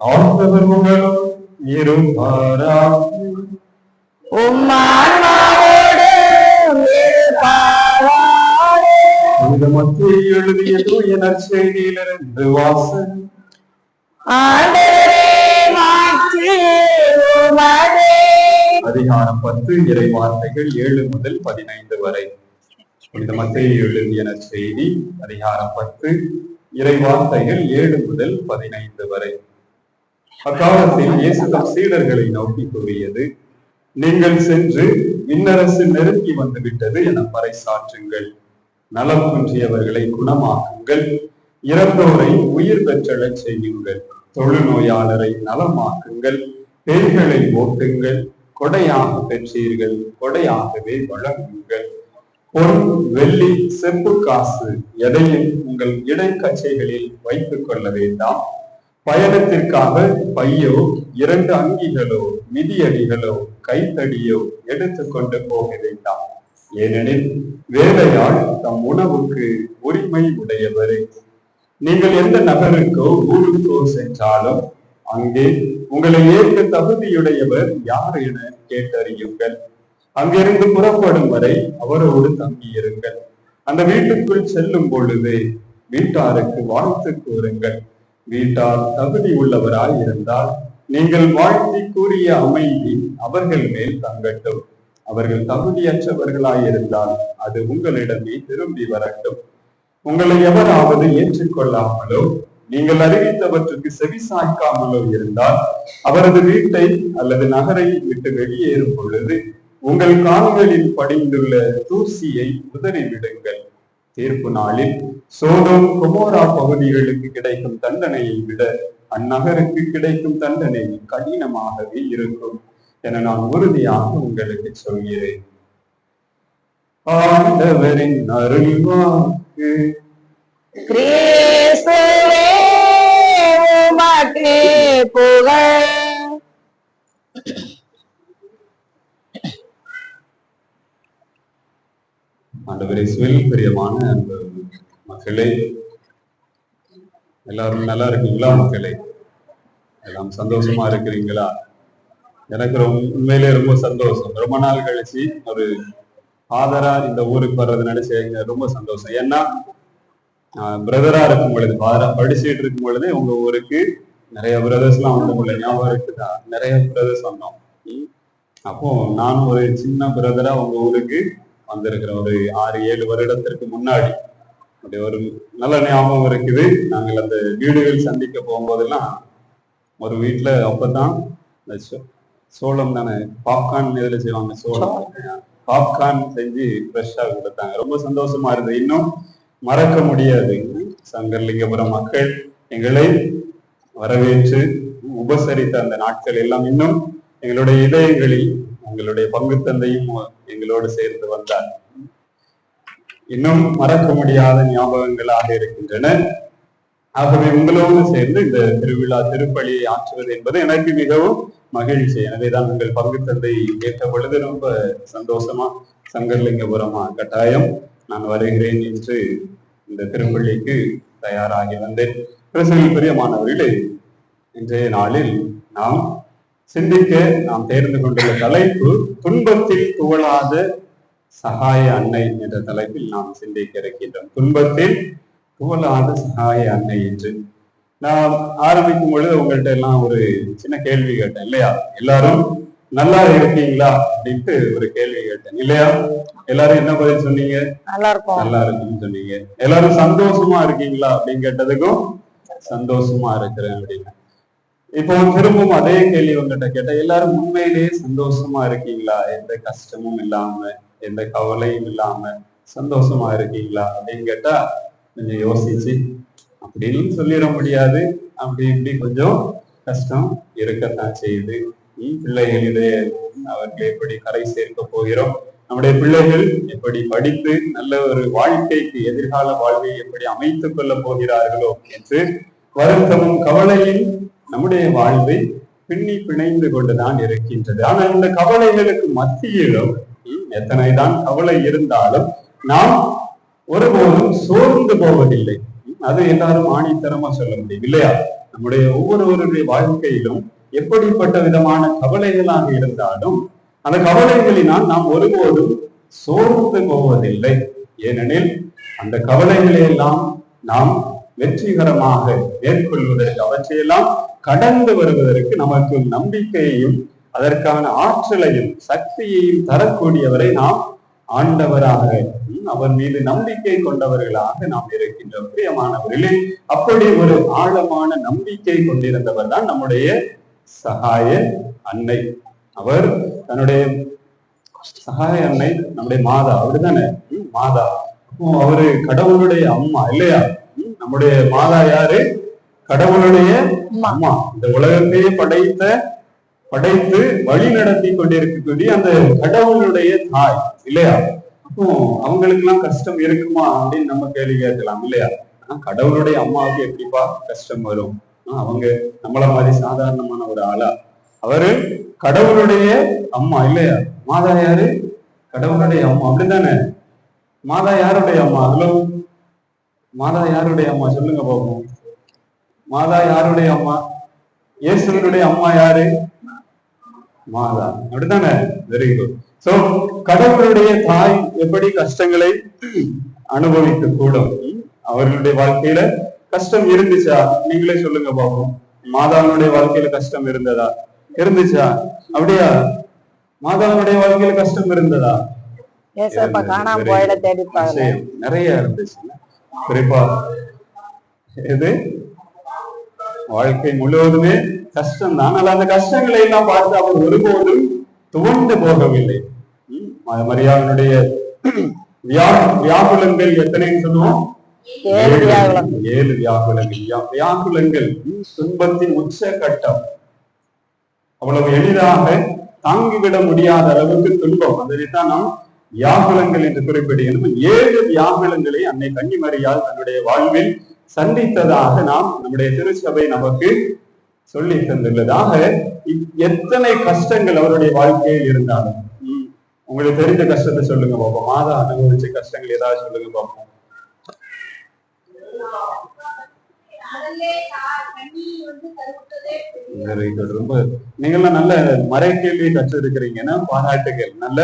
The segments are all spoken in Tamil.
ஆண்டவர் உங்களும் இருப்பாராக. இந்த மத்தியை எழுதிய தூய நற்செய்தியிலிருந்து உமதே. அதிகாரம் பத்து இறை வார்த்தைகள் ஏழு முதல் பதினைந்து வரை புனித மத்தியை எழுதிய நற்செய்தி அதிகாரம் பத்து இறை வார்த்தைகள் ஏழு முதல் பதினைந்து வரை அக்காலத்தில் இயேசு தம் சீடர்களை நோக்கி கூறியது நீங்கள் சென்று விண்ணரசு நெருங்கி வந்து விட்டது என பறைசாற்றுங்கள் நலம் குன்றியவர்களை குணமாக்குங்கள். இறந்தோரை உயிர் பெற்றழச் செய்யுங்கள். தொழுநோயாளரை நலமாக்குங்கள். பேய்களை ஓட்டுங்கள். கொடையாக பெற்றீர்கள். கொடையாகவே வழங்குங்கள். பொன் வெள்ளி செப்பு காசு எதையும் உங்கள் இடைக்கச்சைகளில் வைத்துக் கொள்ள வேண்டாம். பயணத்திற்காக பையோ இரண்டு அங்கிகளோ மிதியடிகளோ கைத்தடியோ எடுத்துக்கொண்டு போக வேண்டாம். ஏனெனில் வேலையால் தம் உணவுக்கு உரிமை உடையவரே. நீங்கள் எந்த நகருக்கோ ஊருக்கோ சென்றாலும் அங்கே உங்களை ஏற்க தகுதியுடையவர் யார் என கேட்டறியுங்கள். அங்கிருந்து புறப்படும் வரை அவரோடு தங்கியிருங்கள். அந்த வீட்டுக்குள் செல்லும் பொழுது வீட்டாருக்கு வாழ்த்து கூறுங்கள். வீட்டார் தகுதி உள்ளவராய் இருந்தால் நீங்கள் வாழ்த்தி கூறிய அமைதி அவர்கள் மேல் தங்கட்டும். அவர்கள் தகுதியற்றவர்களாய் இருந்தால் அது உங்களிடமே திரும்பி வரட்டும். உங்களை எவராவது ஏற்றுக்கொள்ளாமலோ நீங்கள் அறிவித்தவற்றுக்கு செவிசாய்க்காமலோ இருந்தால் அவரது வீட்டை அல்லது நகரை விட்டு வெளியேறும் பொழுது உங்கள் கால்களில் படிந்துள்ள தூசியை உதறிவிடுங்கள். தீர்ப்பு நாளில் சோதோம் குமோரா பகுதிகளுக்கு கிடைக்கும் தண்டனையை விட அந்நகருக்கு கிடைக்கும் தண்டனை கடினமாகவே இருக்கும் என நான் உறுதியாக உங்களுக்கு சொல்கிறேன். ஆண்டவரின் அருள்வாக்கு. கிறிஸ்துவே உமக்கு புகழ். ஆண்டவரை சுவில் பிரியமான அன்பு. மக்களே எல்லாரும் நல்லா இருக்கீங்களா மக்களே? எல்லாம் சந்தோஷமா இருக்கிறீங்களா? எனக்கு ரொம்ப உண்மையிலே ரொம்ப சந்தோஷம். ரொம்ப நாள் கழிச்சு ஒரு ஆதரா இந்த ஊருக்கு வர்றது நினைச்சு ரொம்ப சந்தோஷம். ஏன்னா பிரதரா இருக்கும் பொழுது ஃபாதரா படிச்சுட்டு இருக்கும் பொழுதே உங்க ஊருக்கு நிறைய பிரதர்ஸ் எல்லாம் வந்து ஞாபகம் இருக்குதா? நிறைய பிரதர்ஸ் வந்தோம். அப்போ நானும் ஒரு சின்ன பிரதரா உங்க ஊருக்கு வந்திருக்கிறேன். ஒரு ஆறு ஏழு வருடத்திற்கு முன்னாடி. அப்படி ஒரு நல்ல ஞாபகம் இருக்குது. நாங்கள் அந்த வீடுகள் சந்திக்க போகும்போதெல்லாம் ஒரு வீட்டில் அப்பதான் இந்த சோளம் தானே பாப்கார்ன் எதுல செய்வாங்க சோளம். பாப்கார்ன் செஞ்சு ஃப்ரெஷ்ஷாக கொடுத்தாங்க. ரொம்ப சந்தோஷமா இருந்தது. இன்னும் மறக்க முடியாது. சங்கர்லிங்கபுரம் மக்கள் எங்களை வரவேற்று உபசரித்த அந்த நாட்கள் எல்லாம் இன்னும் எங்களுடைய இதயங்களில் உங்களுடைய பங்கு தந்தையும் எங்களோடு சேர்ந்து வந்தார். இன்னும் மறக்க முடியாத ஞாபகங்களாக இருக்கின்றன. ஆகவே உங்களோடு சேர்ந்து இந்த திருவிழா திருப்பலியை ஆற்றுவது என்பது எனக்கு மிகவும் மகிழ்ச்சி. எனவேதான் உங்கள் பங்கு தந்தை கேட்ட பொழுது ரொம்ப சந்தோஷமா சங்கர்லிங்கபுரமா கட்டாயம் நான் வருகிறேன் என்று இந்த திருப்பள்ளிக்கு தயாராகி வந்தேன். கிறிஸ்துவில் பிரியமானவர்களே இன்றைய நாளில் நாம் சிந்திக்க நாம் தேர்ந்து கொண்டுள்ள தலைப்பு துன்பத்தில் துவளாத சகாய அன்னை என்ற தலைப்பில் நாம் சிந்திக்க இருக்கின்றோம். துன்பத்தில் துவளாத சகாய அன்னை என்று. நான் ஆரம்பிக்கும் பொழுது உங்கள்ட்ட எல்லாம் ஒரு சின்ன கேள்வி கேட்டேன் இல்லையா? எல்லாரும் நல்லா இருக்கீங்களா? அப்படின்ட்டு ஒரு கேள்வி கேட்டேன் இல்லையா? எல்லாரும் என்ன பதில் சொன்னீங்க? நல்லா இருக்கும். நல்லா இருக்குன்னு சொன்னீங்க. எல்லாரும் சந்தோஷமா இருக்கீங்களா? அப்படின்னு கேட்டதுக்கும் சந்தோஷமா இருக்கிறேன் அப்படின்னு. இப்போ திரும்பவும் அதே கேள்வி உங்ககிட்ட கேட்டேன் எல்லாரும் உண்மையிலேயே சந்தோஷமா இருக்கீங்களா? எந்த கஷ்டமும் இல்லாம எந்த கவலையும் இல்லாம சந்தோஷமா இருக்கீங்களா அப்படின்னு கேட்டா கொஞ்சம் யோசிச்சு அப்படின்னு சொல்லிட முடியாது. அப்படி இப்படி கொஞ்சம் கஷ்டம் இருக்கத்தான் செய்யுது. உம் பிள்ளைகளிடையே அவர்களை எப்படி கரை சேர்க்க போகிறோம்? நம்முடைய பிள்ளைகள் எப்படி படித்து நல்ல ஒரு வாழ்க்கைக்கு எதிர்கால வாழ்வை எப்படி அமைத்துக் கொள்ள போகிறார்களோ? என்று வருத்தமும் கவலையும் நம்முடைய வாழ்வை பின்னி பிணைந்து கொண்டுதான் இருக்கின்றது. ஆனால் இந்த கவலைகளுக்கு மத்தியிலும் ம், எத்தனைதான் கவலை இருந்தாலும் நாம் ஒருபோதும் சோர்ந்து போவதில்லை. அது எல்லாரும் ஆணித்தரமா சொல்ல முடியும் இல்லையா? நம்முடைய ஒவ்வொருவருடைய வாழ்க்கையிலும் எப்படிப்பட்ட விதமான கவலைகளாக இருந்தாலும் அந்த கவலைகளினால் நாம் ஒருபோதும் சோர்ந்து போவதில்லை. ஏனெனில் அந்த கவலைகளை எல்லாம் நாம் வெற்றிகரமாக மேற்கொள்வதற்கு அவற்றையெல்லாம் கடந்து வருவதற்கு நமக்கு நம்பிக்கையையும் அதற்கான ஆற்றலையும் சக்தியையும் தரக்கூடியவரை நாம் ஆண்டவராக அவர் மீது நம்பிக்கை கொண்டவர்களாக நாம் இருக்கின்றோம். பிரியமானவர்களே அப்படி ஒரு ஆழமான நம்பிக்கை கொண்டிருந்தவர் தான் நம்முடைய சகாய அன்னை. அவர் தன்னுடைய சகாய அன்னை நம்முடைய மாதா. அப்படிதானே மாதா. அப்போ அவரு கடவுளுடைய அம்மா இல்லையா? நம்முடைய மாதா யாரு? கடவுளுடைய அம்மா. அம்மா. இந்த உலகத்தையே படைத்த படைத்து வழி நடத்தி கொண்டிருக்கக்கூடிய அந்த கடவுளுடைய தாய் இல்லையா? அப்போ அவங்களுக்கு எல்லாம் கஷ்டம் இருக்குமா அப்படின்னு நம்ம கேள்வி கேட்கலாம் இல்லையா? ஆனா கடவுளுடைய அம்மாவுக்கு எப்படிப்பா கஷ்டம் வரும்? அவங்க நம்மள மாதிரி சாதாரணமான ஒரு ஆளா? அவரு கடவுளுடைய அம்மா இல்லையா? மாதா யாரு? கடவுளுடைய அம்மா அப்படித்தானே? மாதா யாருடைய அம்மா? ஹலோ? மாதா யாருடைய அம்மா? சொல்லுங்க பாப்போம். மாதா யாருடைய அம்மா? இயேசுனுடைய அம்மா யாரு? மாதா அப்படித்தானே? வெரி குட் சோ கடவுளுடைய தாய் எப்படி கஷ்டங்களை அனுபவிக்க கூடும்? அவர்களுடைய வாழ்க்கையில கஷ்டம் இருந்துச்சா? நீங்களே சொல்லுங்க பாப்போம். மாதாவினுடைய வாழ்க்கையில கஷ்டம் இருந்ததா? இருந்துச்சா? அப்படியா? மாதாவினுடைய வாழ்க்கையில கஷ்டம் இருந்ததா. நிறைய இருந்துச்சு குறிப்பா இது வாழ்க்கை முழுவதுமே கஷ்டம் தான். ஆனால் அந்த கஷ்டங்களை எல்லாம் பார்த்து அவர் ஒருபோதும் துவண்டு போகவில்லை. மரியாதனுடைய வியா வியாகுலங்கள் எத்தனைன்னு சொல்லுவோம்? ஏழு வியாகுலங்கள். வியாகுலங்கள் துன்பத்தின் உச்ச கட்டம் அவ்வளவு எளிதாக தாங்கிவிட முடியாத அளவுக்கு துன்பம். அதைத்தான் நாம் வியாகுலங்கள் என்று குறிப்பிடுகிறோம் ஏழு வியாகுலங்களை அன்னை கன்னிமரியால் தன்னுடைய வாழ்வில் சந்தித்ததாக நாம் நம்முடைய திருச்சபை நமக்கு சொல்லி தந்துள்ளதாக எத்தனை கஷ்டங்கள் அவருடைய வாழ்க்கையில் இருந்தாலும். உங்களுக்கு தெரிஞ்ச கஷ்டத்தை சொல்லுங்க பாப்போம். மாதா அனுபவிச்ச கஷ்டங்கள் ஏதாவது சொல்லுங்க பாப்போம். ரொம்ப நீங்களாம் நல்ல மறை கேள்வி கற்றிருக்கிறீங்கன்னா பாராட்டுகள். நல்ல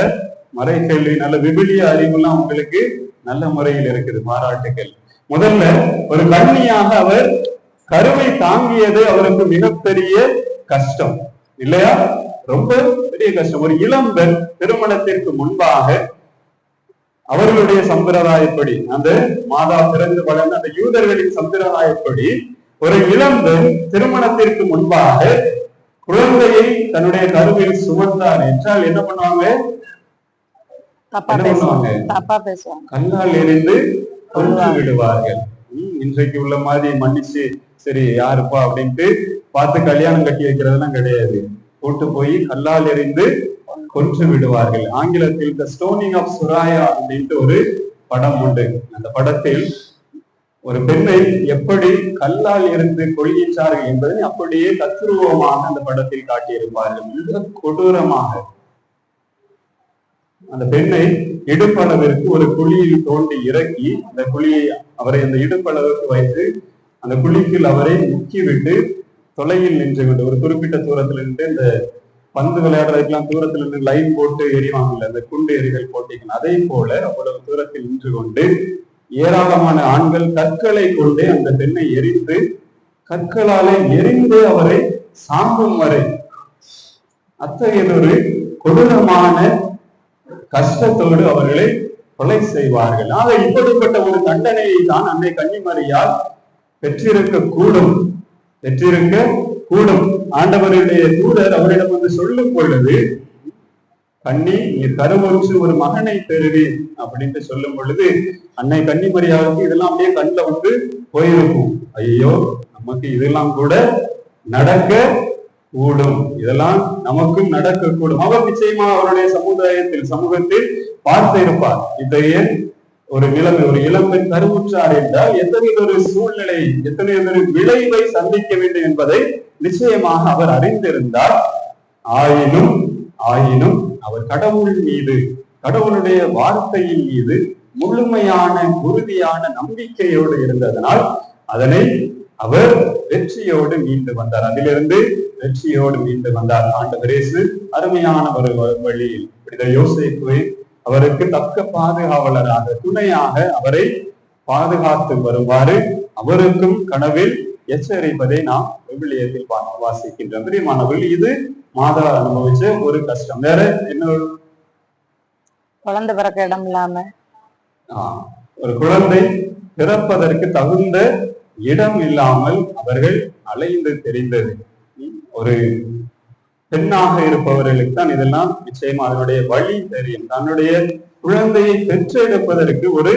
மறை கேள்வி நல்ல விபிலிய அறிவுலாம் உங்களுக்கு நல்ல முறையில் இருக்குது. பாராட்டுகள். முதல்ல ஒரு கண்ணியாக அவர் கருவை தாங்கியது அவருக்கு மிகப்பெரிய கஷ்டம். இல்லையா? ரொம்ப பெரிய கஷ்டம். ஒரு இளம்பெண் திருமணத்திற்கு முன்பாக அவர்களுடைய சம்பிரதாயப்படி அந்த மாதா பிறந்து வளர்ந்த அந்த யூதர்களின் சம்பிரதாயப்படி ஒரு இளம்பெண் திருமணத்திற்கு முன்பாக குழந்தையை தன்னுடைய கருவில் சுமந்தார் என்றால் என்ன பண்ணுவாங்க? கல்லால் எரிந்து கொன்று விடுவார்கள். இன்றைக்கு உள்ள மாதிரி மன்னிச்சு சரி யாருப்பா அப்படின்ட்டு பார்த்து கல்யாணம் கட்டி வைக்கிறதெல்லாம் கிடையாது. கூட்டு போய் கல்லால் எறிந்து கொன்று விடுவார்கள். ஆங்கிலத்தில் த ஸ்டோனிங் ஆஃப் சுராயா அப்படின்ட்டு ஒரு படம் உண்டு. அந்த படத்தில் ஒரு பெண்ணை எப்படி கல்லால் எறிந்து கொள்கின்றார்கள் என்பதை அப்படியே தத்ரூபமாக அந்த படத்தில் காட்டியிருப்பார்கள். மிக கொடூரமாக. அந்த பெண்ணை இடுப்பளவிற்கு ஒரு குழியில் தோண்டி இறக்கி அந்த குழியை அவரை அந்த இடுப்பளவுக்கு வைத்து அந்த குழிக்குள் அவரை முக்கிவிட்டு தொலையில் தொலைவில் நின்று கொண்டு ஒரு குறிப்பிட்ட தூரத்துல நின்று இந்த பந்து விளையாடுறதுக்கெல்லாம் தூரத்துல நின்று லைன் போட்டு எறிவாங்கல்ல அந்த குண்டு எறிதல் போட்டிகள். அதே போல அவ்வளவு தூரத்தில் நின்று கொண்டு ஏராளமான ஆண்கள் கற்களை கொண்டு அந்த பெண்ணை எரிந்து கற்களாலே எரிந்து அவரை சாம்பும் வரை அத்தகையதொரு கொடூரமான கஷ்டத்தோடு அவர்களை கொலை செய்வார்கள். ஆக இப்படிப்பட்ட ஒரு தண்டனையை தான் அன்னை கன்னிமரியால் பெற்றிருக்க கூடும் பெற்றிருக்க கூடும் ஆண்டவருடைய தூதர் அவரிடம் வந்து சொல்லும் பொழுது கண்ணி நீ கருவறுச்சு ஒரு மகனை பெறுவீர் அப்படின்ட்டு சொல்லும் பொழுது அன்னை கன்னிமரியாவுக்கு இதெல்லாம் அப்படியே கண்ணில் வந்து போயிருக்கும். ஐயோ நமக்கு இதெல்லாம் கூட நடக்க கூடும். இதெல்லாம் நமக்கும் நடக்கக்கூடும். அவர் நிச்சயமா அவருடைய சமுதாயத்தில் சமூகத்தில் பார்த்து இருப்பார் இத்தகைய ஒரு நிலைமை ஒரு இளமை கருவுற்றார் என்றால் எத்தனை ஒரு சூழ்நிலை எத்தனை ஒரு விளைவை சந்திக்க வேண்டும் என்பதை நிச்சயமாக அவர் அறிந்திருந்தார். ஆயினும் ஆயினும் அவர் கடவுள் மீது கடவுளுடைய வார்த்தையின் மீது முழுமையான உறுதியான நம்பிக்கையோடு இருந்ததனால் அதனை அவர் வெற்றியோடு மீண்டு வந்தார். அதிலிருந்து வெற்றியோடு மீண்டு வந்தார் ஆண்டவர் இயேசு. அருமையான ஒரு வழியில் புனித யோசேப்பு அவருக்கு தக்க பாதுகாவலராக துணையாக அவரை பாதுகாத்து வருமாறு அவருக்கும் கனவில் எச்சரிப்பதை நாம் விவிலியத்தில் வாசிக்கின்றோம். பிரியமானவர்கள் இது மாதா அனுபவிச்ச ஒரு கஷ்டம். வேற என்ன? குழந்தை பிறக்க இடம் இல்லாம. ஒரு குழந்தை பிறப்பதற்கு தகுந்த இடம் இல்லாமல் அவர்கள் அலைந்து தெரிந்தது. ஒரு பெண்ணாக இருப்பவர்களுக்கு தான் இதெல்லாம் நிச்சயமா அதனுடைய வழி தெரியும். தன்னுடைய குழந்தையை பெற்றெடுப்பதற்கு ஒரு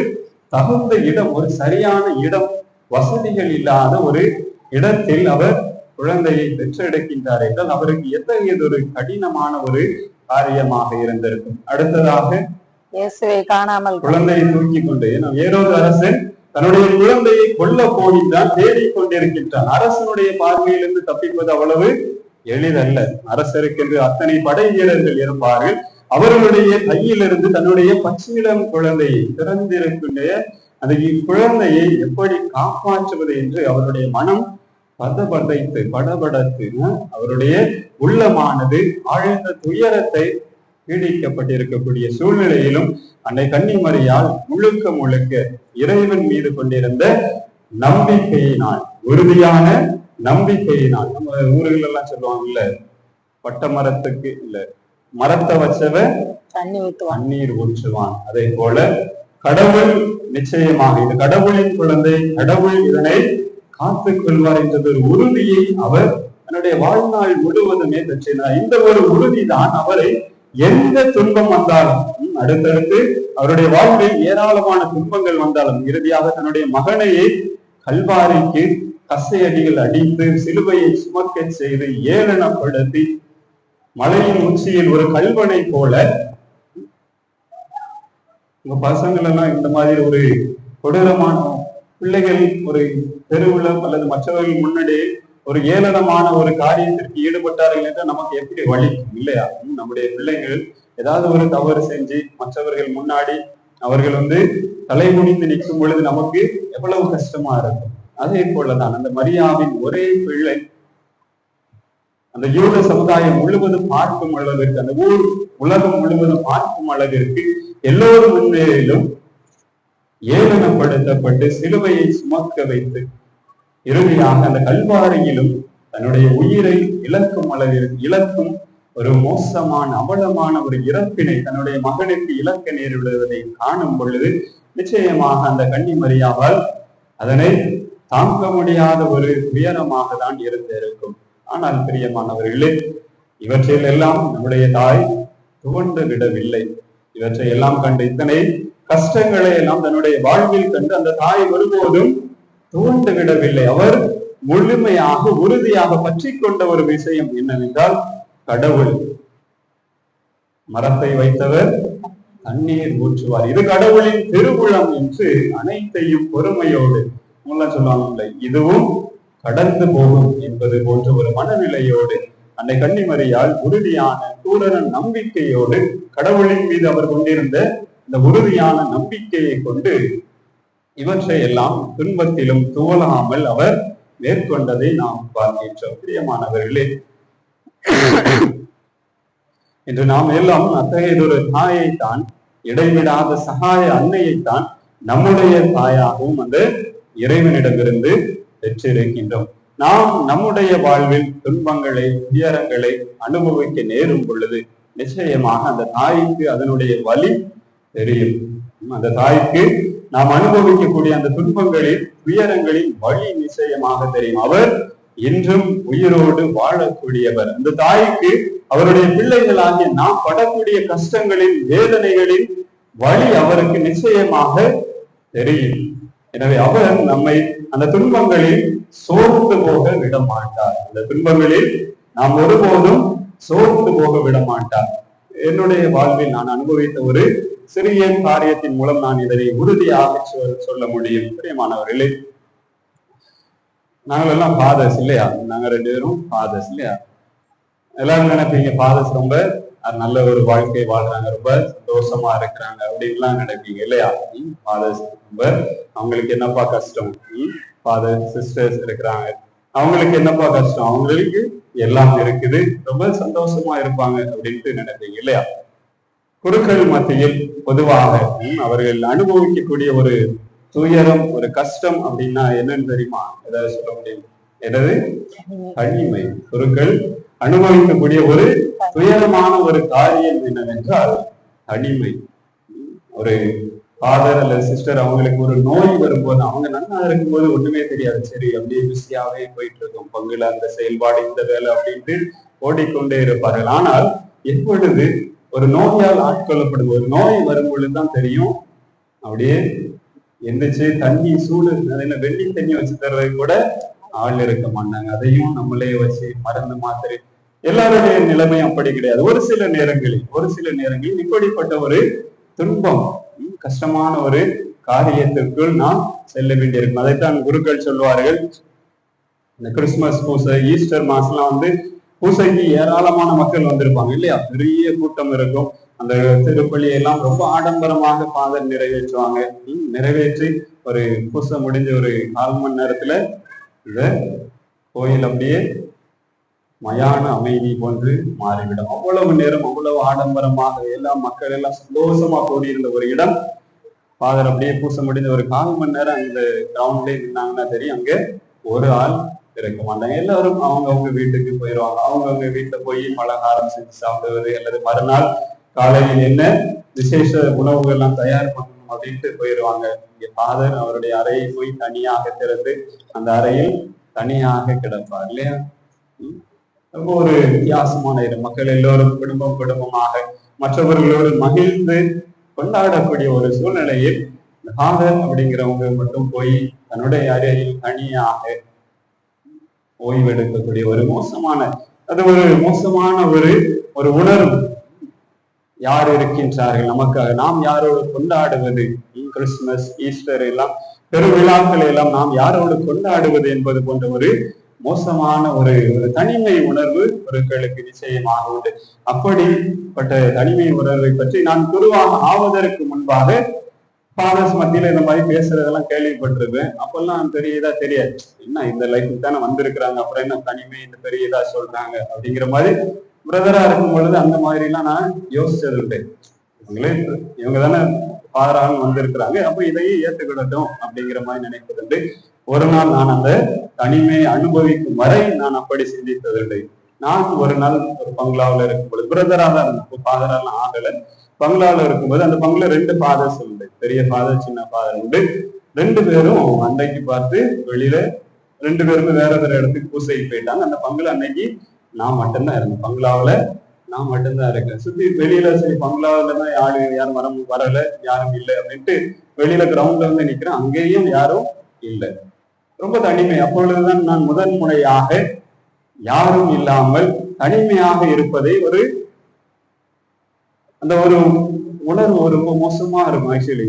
தகுந்த இடம் ஒரு சரியான இடம் வசதிகள் இல்லாத ஒரு இடத்தில் அவர் குழந்தையை பெற்றெடுக்கின்றார் என்றால் அவருக்கு எத்தகையதொரு கடினமான ஒரு காரியமாக இருந்திருக்கும். அடுத்ததாக இயேசுவை காணாமல் குழந்தையை தூக்கி கொண்டு ஏன்னா ஏரோது அரசன் தன்னுடைய குழந்தையை கொல்ல போகின்றான் தேடிக் கொண்டிருக்கின்றான். அரசனுடைய பார்வையிலிருந்து தப்பிப்பது அவ்வளவு எளிதல்ல. அரசருக்கென்று அத்தனை படை வீரர்கள் இருப்பார்கள். அவர்களுடைய கையிலிருந்து தன்னுடைய பச்சிளம் குழந்தையை திறந்திருக்கின்ற அந்த குழந்தையை எப்படி காப்பாற்றுவது என்று அவருடைய மனம் பதபதைத்து படபடத்து அவருடைய உள்ளமானது ஆழ்ந்த துயரத்தை பீடிக்கப்பட்டிருக்கக்கூடிய சூழ்நிலையிலும் அன்னை கன்னிமரியால் முழுக்க முழுக்க இறைவன் மீது கொண்டிருந்த நம்பிக்கையினால் உறுதியான நம்பிக்கையினால் நம்ம ஊர்கள் எல்லாம் சொல்லுவாங்கல்ல பட்ட மரத்துக்கு இல்ல மரத்தை ஊத்துவான். தண்ணீர் ஊற்றுவான். அதே போல கடவுள் நிச்சயமாக இது கடவுளின் குழந்தை கடவுள் இதனை காத்துக் கொள்வார் என்ற ஒரு உறுதியை அவர் தன்னுடைய வாழ்நாள் முழுவதுமே பெற்றினார் இந்த ஒரு உறுதிதான் அவரை எந்த துன்பம் வந்தாலும் அடுத்தடுத்து அவருடைய வாழ்வில் ஏராளமான துன்பங்கள் வந்தாலும் இறுதியாக தன்னுடைய மகனையே கல்வாரிக்கு கசையடிகள் அடித்து சிலுவையை சுமக்கச் செய்து ஏளனப்படுத்தி மலையின் உச்சியில் ஒரு கல்வனை போல உங்க பசங்கள் எல்லாம் இந்த மாதிரி ஒரு கொடூரமான பிள்ளைகள் ஒரு தெருவுல அல்லது மற்றவர்கள் முன்னாடியே ஒரு ஏளனமான ஒரு காரியத்திற்கு ஈடுபட்டார்கள் என்று நமக்கு எப்படி வலிக்கும் இல்லையா? நம்முடைய பிள்ளைகள் ஏதாவது ஒரு தவறு செஞ்சு மற்றவர்கள் முன்னாடி அவர்கள் வந்து தலை முடிந்து நிற்கும் பொழுது நமக்கு எவ்வளவு கஷ்டமா இருக்கும். அதே போலதான் அந்த மரியாவின் ஒரே பிள்ளை அந்த யூத சமுதாயம் முழுவதும் பார்க்கும் அளவிற்கு அந்த ஊர் உலகம் முழுவதும் பார்க்கும் அளவிற்கு எல்லோரும் முன்னிலையிலும் ஏளனப்படுத்தப்பட்டு சிலுவையை சுமக்க வைத்து இறுதியாக அந்த கல்வாரியிலும் தன்னுடைய உயிரை இழக்கும் அளவிற்கு இழக்கும் ஒரு மோசமான அவலமான ஒரு இறப்பினை தன்னுடைய மகனுக்கு இழக்க நேரிடுவதை காணும் பொழுது நிச்சயமாக அந்த கன்னிமரியாவால் அதனை தாங்க முடியாத ஒரு உயரமாக தான் இருந்திருக்கும். ஆனால் பிரியமானவர்களே இவற்றில் எல்லாம் நம்முடைய தாய் துவண்டு விடவில்லை. இவற்றை எல்லாம் கண்டு இத்தனை கஷ்டங்களை எல்லாம் தன்னுடைய வாழ்வில் கண்டு அந்த தாய் ஒருபோதும் துவண்டு விடவில்லை அவர் முழுமையாக உறுதியாக பற்றி கொண்ட ஒரு விஷயம் என்னவென்றால் கடவுள். மரத்தை வைத்தவர் தண்ணீர் ஊற்றுவார். இது கடவுளின் திருவுளம் என்று அனைத்தையும் பொறுமையோடு முன்ன சொல்லுவாங்கல்ல இதுவும் கடந்து போகும் என்பது போன்ற ஒரு மனநிலையோடு அன்னை கன்னிமரியால் உறுதியான தூரன நம்பிக்கையோடு கடவுளின் மீது அவர் கொண்டிருந்த இந்த உறுதியான நம்பிக்கையை கொண்டு இவற்றை எல்லாம் துன்பத்திலும் துவலாமல் அவர் மேற்கொண்டதை நாம் பார்க்கின்றோம். பிரியமானவர்களே இன்று நாம் எல்லாம் அத்தகையதொரு தாயைத்தான் இடைவிடாத சகாய அன்னையைத்தான் நம்முடைய தாயாகவும் அந்த இறைவனிடமிருந்து பெற்றிருக்கின்றோம். நாம் நம்முடைய வாழ்வில் துன்பங்களை துயரங்களை அனுபவிக்க நேரும் பொழுது நிச்சயமாக அந்த தாய்க்கு அதனுடைய வலி தெரியும். அந்த தாய்க்கு நாம் அனுபவிக்கக்கூடிய அந்த துன்பங்களில் துயரங்களின் வழி நிச்சயமாக தெரியும். அவர் இன்றும் உயிரோடு வாழக்கூடியவர். அந்த தாய்க்கு அவருடைய பிள்ளைகளாகிய நாம் படக்கூடிய கஷ்டங்களின் வேதனைகளின் வழி அவருக்கு நிச்சயமாக தெரியும். எனவே அவர் நம்மை அந்த துன்பங்களில் சோர்ந்து போக விட மாட்டார் அந்த துன்பங்களில் நாம் ஒருபோதும் சோர்ந்து போக விட மாட்டார் என்னுடைய வாழ்வில் நான் அனுபவித்த ஒரு சிறிய காரியத்தின் மூலம் நான் இதனை உறுதியாக சொல்ல முடியும். பிரியமானவர்களே நாங்கள் எல்லாம் ஃபாதர்ஸ் இல்லையா? நாங்க ரெண்டு பேரும் ஃபாதர்ஸ் இல்லையா? எல்லாரும் நினைப்பீங்க ஃபாதர்ஸ் ரொம்ப நல்ல ஒரு வாழ்க்கை வாழ்றாங்க ரொம்ப சந்தோஷமா இருக்கிறாங்க அப்படின்லாம் நினைப்பீங்க இல்லையா? ஃபாதர்ஸ் ரொம்ப அவங்களுக்கு என்னப்பா கஷ்டம்? ஃபாதர் சிஸ்டர்ஸ் இருக்கிறாங்க. அவங்களுக்கு என்னப்பா கஷ்டம்? அவங்களுக்கு எல்லாம் இருக்குது. ரொம்ப சந்தோஷமா இருப்பாங்க அப்படின்ட்டு நினைப்பீங்க இல்லையா? குருக்கள் மத்தியில் பொதுவாக அவர்கள் அனுபவிக்கக்கூடிய ஒரு துயரம் ஒரு கஷ்டம் அப்படின்னா என்னன்னு தெரியுமா? ஏதாவது சொல்ல முடியும்? என்னது? தனிமை குருக்கள் அனுபவிக்கக்கூடிய ஒரு துயரமான ஒரு காரியம் என்னவென்றால் தனிமை ஒரு ஃபாதர் அல்லது சிஸ்டர் அவங்களுக்கு ஒரு நோய் வரும்போது அவங்க நல்லா இருக்கும்போது ஒண்ணுமே தெரியாது. சரி அப்படியே பிஸியாவே போயிட்டு இருக்கும் பங்குல அந்த செயல்பாடு இந்த வேலை அப்படின்ட்டு ஓடிக்கொண்டே இருப்பார்கள். ஆனால் எப்பொழுது ஒரு நோயால் ஆட்கொள்ளப்படும் ஒரு நோய் வரும் பொழுதுதான் தெரியும். அப்படியே எந்திரிச்சு தண்ணி சூடு அதில் வெள்ளி தண்ணி வச்சு தர்றது கூட ஆள் இருக்க மாட்டாங்க. அதையும் நம்மளே வச்சு மருந்து மாத்திரை. எல்லாருடைய நிலைமை அப்படி கிடையாது. ஒரு சில நேரங்களில் ஒரு சில நேரங்களில் இப்படிப்பட்ட ஒரு துன்பம் கஷ்டமான ஒரு காரியத்திற்குள் நாம் செல்ல வேண்டியிருக்கும். அதைத்தான் குருக்கள் சொல்வார்கள். இந்த கிறிஸ்துமஸ் பூசை ஈஸ்டர் மாசம்லாம் வந்து பூசைக்கு ஏராளமான மக்கள் வந்திருப்பாங்க. இல்லையா? பெரிய கூட்டம் இருக்கும். அந்த திருப்பலி எல்லாம் ரொம்ப ஆடம்பரமாக பாதர் நிறைவேற்றுவாங்க. நிறைவேற்றி ஒரு பூசை முடிஞ்ச ஒரு கால் மணி நேரத்துல இந்த கோயில் அப்படியே மயான அமைதி போன்று மாறிவிடும். அவ்வளவு நேரம் அவ்வளவு ஆடம்பரமாக எல்லாம் மக்கள் எல்லாம் சந்தோஷமா கூடியிருந்த ஒரு இடம். ஃபாதர் அப்படியே பூச முடிஞ்ச ஒரு கால் மணி நேரம் அந்த கிரவுண்ட்லேயே நின்னாங்கன்னா தெரியும். அங்கே ஒரு ஆள் இருக்க மாட்டாங்க. எல்லாரும் அவங்கவுங்க வீட்டுக்கு போயிடுவாங்க அவங்கவுங்க வீட்டுல போய் பலகாரம் செஞ்சு சாப்பிடுவது அல்லது மறுநாள் காலையில் என்ன விசேஷ உணவுகள் எல்லாம் தயார் பண்ணணும் அப்படின்ட்டு போயிடுவாங்க இங்க ஃபாதர் அவருடைய அறையை போய் தனியாக திறந்து அந்த அறையில் தனியாக கிடப்பார் இல்லையா? ரொம்ப ஒரு வித்தியாசமான இது. மக்கள் எல்லோரும் குடும்பம் குடும்பமாக மற்றவர்களோடு மகிழ்ந்து கொண்டாடக்கூடிய ஒரு சூழ்நிலையில் இந்த அப்படிங்கிறவங்க மட்டும் போய் தன்னுடைய அறையில் தனியாக ஓய்வெடுக்கக்கூடிய ஒரு மோசமான அது ஒரு மோசமான ஒரு ஒரு உணர்வு. யார் இருக்கின்றார்கள்? நமக்காக நாம் யாரோடு கொண்டாடுவது? கிறிஸ்துமஸ் ஈஸ்டர் எல்லாம் பெருவிழாக்களை எல்லாம் நாம் யாரோடு கொண்டாடுவது என்பது போன்ற ஒரு மோசமான ஒரு ஒரு தனிமை உணர்வு ஒருக்களுக்கு நிச்சயமாக உண்டு. அப்படிப்பட்ட தனிமை உணர்வை பற்றி நான் குருவாக ஆவதற்கு முன்பாக ஃபாதர்ஸ் மத்தியில இந்த மாதிரி பேசுறதெல்லாம் கேள்விப்பட்டிருப்பேன் அப்பெல்லாம் பெரியதா தெரியாது. என்ன இந்த லைஃபுக்கு தானே வந்திருக்கிறாங்க? அப்புறம் என்ன தனிமை இந்த பெரியதா சொல்றாங்க? அப்படிங்கிற மாதிரி பிரதரா இருக்கும் பொழுது அந்த மாதிரி எல்லாம் நான் யோசிச்சது உண்டு. இவங்களே இவங்க தானே ஃபாதராக வந்திருக்கிறாங்க. அப்ப இதையே ஏத்துக்கிடட்டும் அப்படிங்கிற மாதிரி நினைப்பதுண்டு ஒரு நாள் நான் அந்த தனிமையை அனுபவிக்கும் வரை நான் அப்படி சிந்தித்தது உண்டு. நான் ஒரு நாள் ஒரு பங்களாவில் இருக்கும் பொழுது பிரதரா தான் இருந்தேன். ஃபாதரெல்லாம் ஆகலை. பங்களாவில் இருக்கும்போது அந்த பங்களா ரெண்டு ஃபாதர்ஸ் உண்டு. பெரிய ஃபாதர் சின்ன ஃபாதர் உண்டு. ரெண்டு பேரும் அன்னைக்கு பார்த்து வெளியில ரெண்டு பேருமே வேற வேற இடத்துக்கு பூசைக்கு போயிட்டாங்க. அந்த பங்களா அன்னைக்கு நான் மட்டும்தான் இருந்தேன். பங்களாவில் நான் மட்டும்தான் இருக்கேன். சுத்தி வெளியில சரி பங்களாவில தான் யாரு யாரும் வர வரல யாரும் இல்லை அப்படின்ட்டு வெளியில கிரவுண்ட்ல வந்து நிக்கிறேன். அங்கேயும் யாரும் இல்லை. ரொம்ப தனிமை. அப்பொழுதுதான் நான் முதன் முறையாக யாரும் இல்லாமல் தனிமையாக இருப்பதை ஒரு அந்த ஒரு உணர்வு ரொம்ப மோசமா இருக்கும் ஆக்சுவலி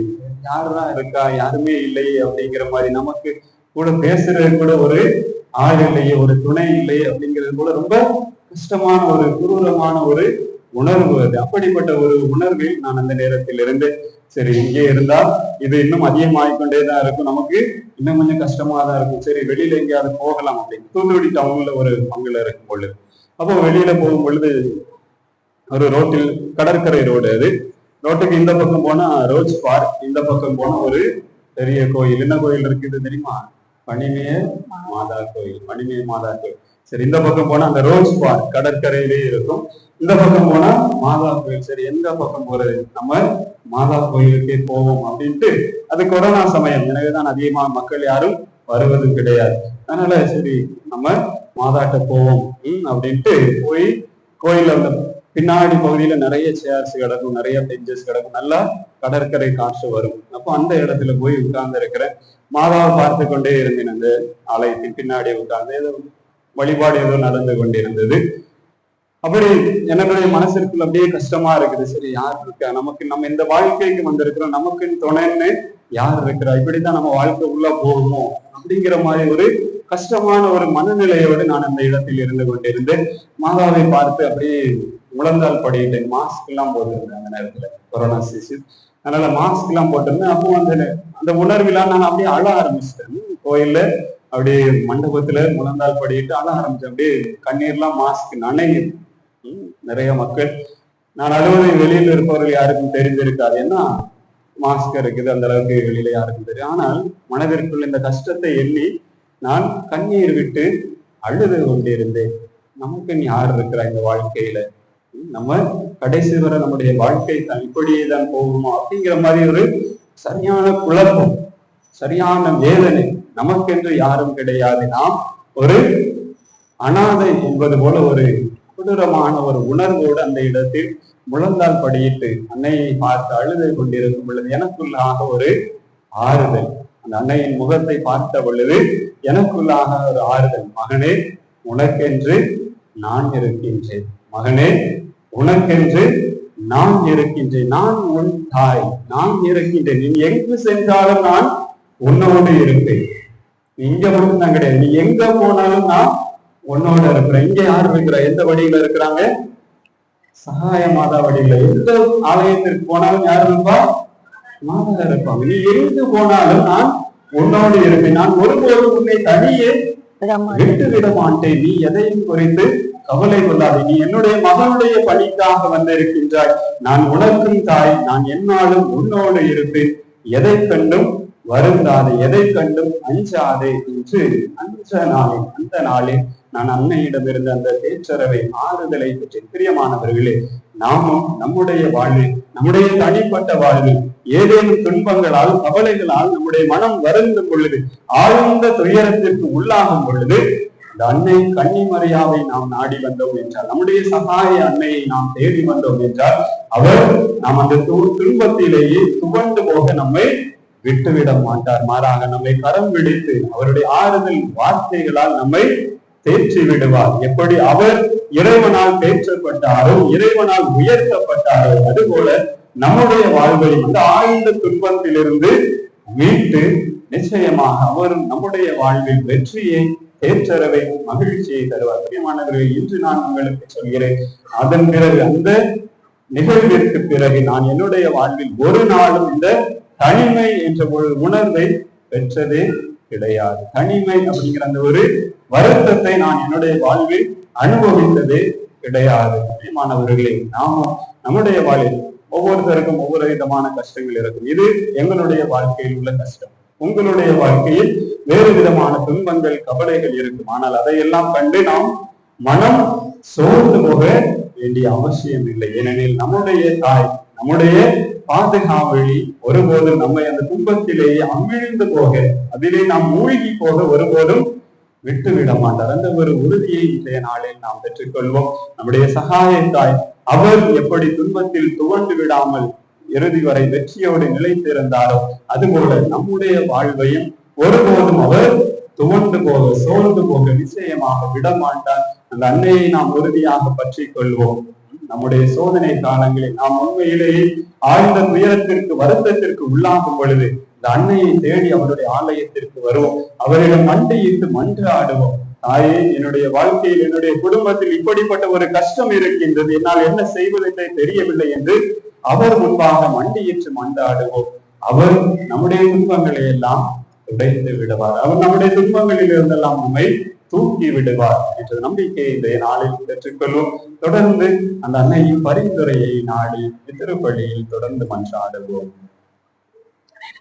யாருதான் இருக்கா? யாருமே இல்லையே அப்படிங்கிற மாதிரி நமக்கு கூட பேசுறது கூட ஒரு ஆள் இல்லையே ஒரு துணை இல்லையே அப்படிங்கிறது கூட ரொம்ப கஷ்டமான ஒரு குரூரமான ஒரு உணர்வு அது. அப்படிப்பட்ட ஒரு உணர்வில் நான் அந்த நேரத்தில் இருந்து சரி இங்கே இருந்தா இது இன்னும் அதிகமாகிக்கொண்டே தான் இருக்கும். நமக்கு இன்னும் கொஞ்சம் கஷ்டமா தான் இருக்கும். சரி வெளியில எங்கேயாவது போகலாம் அப்படின்னு. தூத்துக்குடி டவுன்ல ஒரு பங்குல இருக்கும் பொழுது. அப்போ வெளியில போகும் பொழுது ஒரு ரோட்டில் கடற்கரை ரோடு அது. ரோட்டுக்கு இந்த பக்கம் போனா ரோஜ் பார்க் இந்த பக்கம் போனா ஒரு பெரிய கோயில். என்ன கோயில் இருக்குது தெரியுமா? பனிமய மாதா கோயில் பனிமய மாதா கோயில். சரி இந்த பக்கம் போனா அந்த ரோஸ் பார்க் கடற்கரையிலே இருக்கும். இந்த பக்கம் போனா மாதா கோயில். சரி எந்த பக்கம் போறது? நம்ம மாதா கோயிலுக்கே போவோம் அப்படின்ட்டு அது கொரோனா சமயம். எனவேதான் அதிகமா மக்கள் யாரும் வருவது கிடையாது. அதனால சரி நம்ம மாதாட்ட போவோம் ம், அப்படின்ட்டு போய் கோயில அந்த பின்னாடி பகுதியில நிறைய சேர்ஸ் கிடக்கும் நிறைய பெஞ்சஸ் கிடக்கும். நல்லா கடற்கரை காற்று வரும். அப்போ அந்த இடத்துல போய் உட்கார்ந்து இருக்கிறேன் மாதாவை பார்த்து கொண்டே இருந்தேன் அந்த ஆலயத்தின் பின்னாடி உட்கார்ந்து ஏதோ வழிபாடு ஏதோ நடந்து கொண்டிருந்தது. அப்படி என்னுடைய மனசிற்குள்ள அப்படியே கஷ்டமா இருக்குது. சரி யார் இருக்கா? நமக்கு நம்ம இந்த வாழ்க்கைக்கு வந்திருக்கிறோம். நமக்குன்னு துணைன்னு யார் இருக்கிறா? இப்படித்தான் நம்ம வாழ்க்கை உள்ள போகுமோ? அப்படிங்கிற மாதிரி ஒரு கஷ்டமான ஒரு மனநிலையோடு நான் அந்த இடத்தில் இருந்து கொண்டிருந்தேன். மாதாவை பார்த்து அப்படியே முழந்தால் படியிட்டேன் மாஸ்க் எல்லாம் போட்டிருந்தேன் அந்த நேரத்துல கொரோனா சீசன் அதனால மாஸ்க் எல்லாம் போட்டிருந்தேன். அப்போ அந்த அந்த உணர்விலாம் நான் அப்படியே அழ ஆரம்பிச்சிட்டேன். கோயில்ல அப்படியே மண்டபத்துல முழந்தால் படியிட்டு அழ ஆரம்பிச்சேன். அப்படியே கண்ணீர்லாம் மாஸ்க் நனையுது. நிறைய மக்கள். நான் அழுவதை வெளியில் இருப்பவர்கள் யாருக்கும் தெரிஞ்சிருக்காது ஏன்னா மாஸ்க் இருக்குது அந்த அளவுக்கு வெளியில யாருக்கும் தெரியும் ஆனால் மனதிற்குள் இந்த கஷ்டத்தை எண்ணி நான் கண்ணீர் விட்டு அழுது கொண்டிருந்தேன். நமக்கு யார் இருக்கிறா இந்த வாழ்க்கையில? நம்ம கடைசி வரை நம்முடைய வாழ்க்கை தான் இப்படியே தான் போகுமா அப்படிங்கிற மாதிரி ஒரு சரியான குழப்பம் சரியான வேதனை நமக்கென்று யாரும் கிடையாது. நாம் ஒரு அனாதை என்பது போல ஒரு கொடூரமான ஒரு உணர்வோடு அந்த இடத்தில் முழந்தால் படியிட்டு அன்னையை பார்த்து அழுது கொண்டிருக்கும் பொழுது எனக்குள்ளாக ஒரு ஆறுதல். அந்த அன்னையின் முகத்தை பார்த்த பொழுது எனக்குள்ளாக ஒரு ஆறுதல். மகனே உனக்கென்று நான் இருக்கின்றேன். மகனே உனக்கென்று நான் இருக்கின்றேன் நான் உன் தாய் நான் இருக்கின்றேன் நீ எங்கு சென்றாலும் நான் உன்னோடு இருப்பேன். இங்க மட்டும் தான் கிடையாது. நீ எங்க போனாலும் நான் உன்னோட இருக்கிறேன் இங்க யார் இருக்கிறா? எந்த வழியில இருக்கிறாங்க? சகாய மாதா வழியில. எந்த ஆலயத்திற்கு போனாலும் யார் இருப்பா? மாதா இருப்பாங்க. நீ எங்கு போனாலும் நான் உன்னோடு இருப்பேன். நான் ஒருபோதும் உன்னை தனியே. விட்டு விட மாட்டேன். நீ எதையும் குறித்து கவலை கொள்ளாதே நீ என்னுடைய மகனுடைய பணிக்காக வந்திருக்கின்றாய். நான் உனக்கும் தாய் நான் என்னாலும் உன்னோடு இருப்பேன் எதை கண்டும் வருந்தாதே எதை கண்டும் அஞ்சாதே என்று அந்த நாளில் அந்த நாளில் நான் அன்னையிடமிருந்து அந்த பேச்சரவை ஆறுதலை பெற்று பிரியமானவர்களே நாமும் நம்முடைய வாழ்வில் நம்முடைய தனிப்பட்ட வாழ்வில் ஏதேனும் துன்பங்களால் கவலைகளால் நம்முடைய மனம் வருந்தும் பொழுது ஆழ்ந்த துயரத்திற்கு உள்ளாகும் பொழுது இந்த அன்னை கன்னிமறையாவை நாம் நாடி வந்தோம் என்றால் நம்முடைய சகாய அன்னையை நாம் தேடி வந்தோம் என்றால் அவர் நாம் அந்த துன்பத்திலேயே துவண்டு போக நம்மை விட்டுவிட மாட்டார். மாறாக நம்மை கரம் பிடித்து அவருடைய ஆறுதல் வார்த்தைகளால் நம்மை தேற்றி விடுவார். எப்படி அவர் இறைவனால் தேற்றப்பட்டாரோ இறைவனால் உயர்த்தப்பட்டாரோ அதுபோல நம்முடைய வாழ்வை அந்த ஆழ்ந்த துன்பத்திலிருந்து மீட்டு நிச்சயமாக அவர் நம்முடைய வாழ்வில் வெற்றியை பேச்சரவை மகிழ்ச்சியை தருவார். பிரியமானவர்களை இன்று நான் உங்களுக்கு சொல்கிறேன். அதன் பிறகு அந்த நிகழ்விற்கு பிறகு நான் என்னுடைய வாழ்வில் ஒரு நாளும் இந்த தனிமை என்ற ஒரு உணர்வை பெற்றதே கிடையாது. தனிமை அப்படிங்கிற அந்த ஒரு வருத்தத்தை நான் என்னுடைய வாழ்வில் அனுபவித்ததே கிடையாது. பிரியமானவர்களே நாமும் நம்முடைய வாழ்வில் ஒவ்வொருத்தருக்கும் ஒவ்வொரு விதமான கஷ்டங்கள் இருக்கும். இது எங்களுடைய வாழ்க்கையில் உள்ள கஷ்டம். உங்களுடைய வாழ்க்கையில் வேறு விதமான துன்பங்கள் கவலைகள் இருக்கும். ஆனால் அதையெல்லாம் கண்டு நாம் மனம் சோர்ந்து போக வேண்டிய அவசியம் இல்லை. ஏனெனில் நம்முடைய தாய் நம்முடைய பாதுகாவழி ஒருபோதும் நம்மை அந்த துன்பத்திலேயே அமிழ்ந்து போக அதிலே நாம் மூழ்கி போக ஒருபோதும் விட்டு விட மாட்டார். அந்த ஒரு உறுதியை இன்றைய நாளில் நாம் பெற்றுக்கொள்வோம். நம்முடைய சகாய தாய் அவர் எப்படி துன்பத்தில் துவண்டு விடாமல் இறுதி வரை வெற்றியோடு நிலைத்திருந்தாரோ அதுபோல நம்முடைய வாழ்வையும் ஒருபோதும் அவர் துவண்டு போக சோர்ந்து போக நிச்சயமாக விடமாட்டார். அந்த அன்னையை நாம் உறுதியாக பற்றி கொள்வோம். நம்முடைய சோதனை காலங்களில் நாம் உண்மையிலேயே ஆழ்ந்த துயரத்திற்கு வருத்தத்திற்கு உள்ளாகும் பொழுது இந்த அன்னையை தேடி அவருடைய ஆலயத்திற்கு வருவோம். அவரிடம் மண்டையிட்டு மன்றாடுவோம். தாயே என்னுடைய வாழ்க்கையில் என்னுடைய குடும்பத்தில் இப்படிப்பட்ட ஒரு கஷ்டம் இருக்கின்றது. என்னால் என்ன செய்வதென்றே தெரியவில்லை என்று அவர் முன்பாக மண்டியிற்று மண்டாடுவோம். அவர் நம்முடைய துன்பங்களை எல்லாம் உடைத்து விடுவார். அவர் நம்முடைய துன்பங்களில் இருந்தெல்லாம் நம்மை தூக்கி விடுவார் என்ற நம்பிக்கையை இந்த நாளில் பெற்றுக்கொள்வோம். தொடர்ந்து அந்த அன்னையின் பரிந்துரையை நாடி திருப்பள்ளியில் தொடர்ந்து மன்றாடுவோம்.